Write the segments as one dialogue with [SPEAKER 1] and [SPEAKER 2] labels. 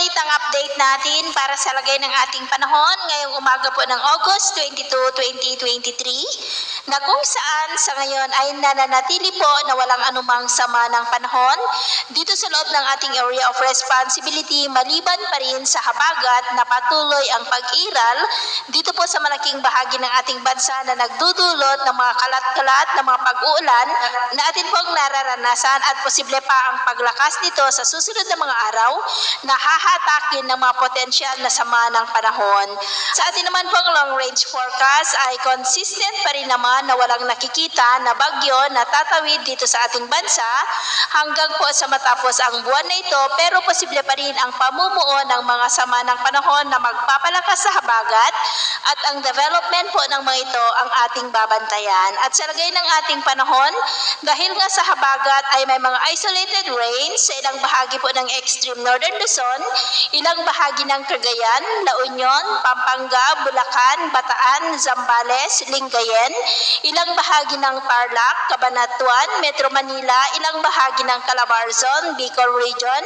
[SPEAKER 1] ngunit ang update natin para sa lagay ng ating panahon ngayong umaga po ng August 22, 2023 na kung saan sa ngayon ay nananatili po na walang anumang sama ng panahon dito sa loob ng ating area of responsibility maliban pa rin sa habagat na patuloy ang pag-iral dito po sa malaking bahagi ng ating bansa na nagdudulot ng mga kalat-kalat na mga pag-uulan na atin pong nararanasan at posible pa ang paglakas nito sa susunod na mga araw na hahatakin ng mga potensyal na sama ng panahon. Sa atin naman pong long range forecast ay consistent pa rin naman na walang nakikita na bagyo na tatawid dito sa ating bansa hanggang po sa matapos ang buwan na ito pero posible pa rin ang pamumuo ng mga sama ng panahon na magpapalakas sa habagat at ang development po ng mga ito ang ating babantayan. At sa lagay ng ating panahon, dahil nga sa habagat ay may mga isolated rains sa ilang bahagi po ng extreme northern Luzon, ilang bahagi ng Cagayan, La Union, Pampanga, Bulacan, Bataan, Zambales, Lingayen, ilang bahagi ng Tarlac, Cabanatuan, Metro Manila, ilang bahagi ng Calabarzon, Bicol Region,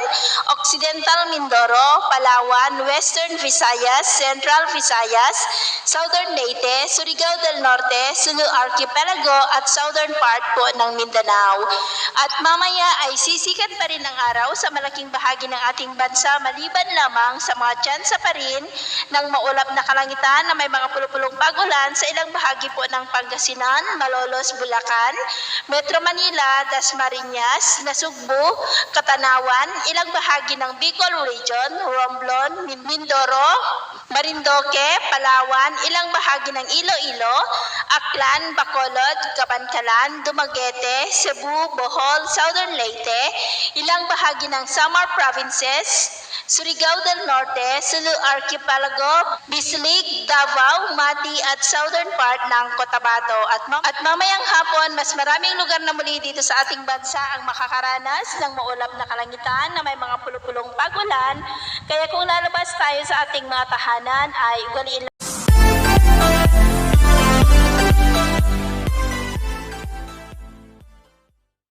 [SPEAKER 1] Occidental Mindoro, Palawan, Western Visayas, Central Visayas, Southern Leyte, Surigao del Norte, Sulu Archipelago at southern part po ng Mindanao. At mamaya ay sisikat pa rin ang araw sa malaking bahagi ng ating bansa maliban lamang sa mga tsansa pa rin ng maulap na kalangitan na may mga pulupulong pagulan sa ilang bahagi po ng Pangasinan, Malolos, Bulacan, Metro Manila, Dasmariñas, Nasugbu, Katanawan, ilang bahagi ng Bicol Region, Romblon, Mindoro, Marindoque, Palawan, ilang bahagi ng Iloilo, Aklan, Bacolod, Kabankalan, Dumaguete, Cebu, Bohol, Southern Leyte, ilang bahagi ng Samar Provinces, Surigao del Norte, Sulu Archipelago, Bislig, Davao, Mati at southern part ng Cotabato. At, mam- at mamayang hapon, mas maraming lugar na muli dito sa ating bansa ang makakaranas ng maulap na kalangitan na may mga pulupulong pagulan. Kaya kung lalabas tayo sa ating mga tahanan ay ugaliin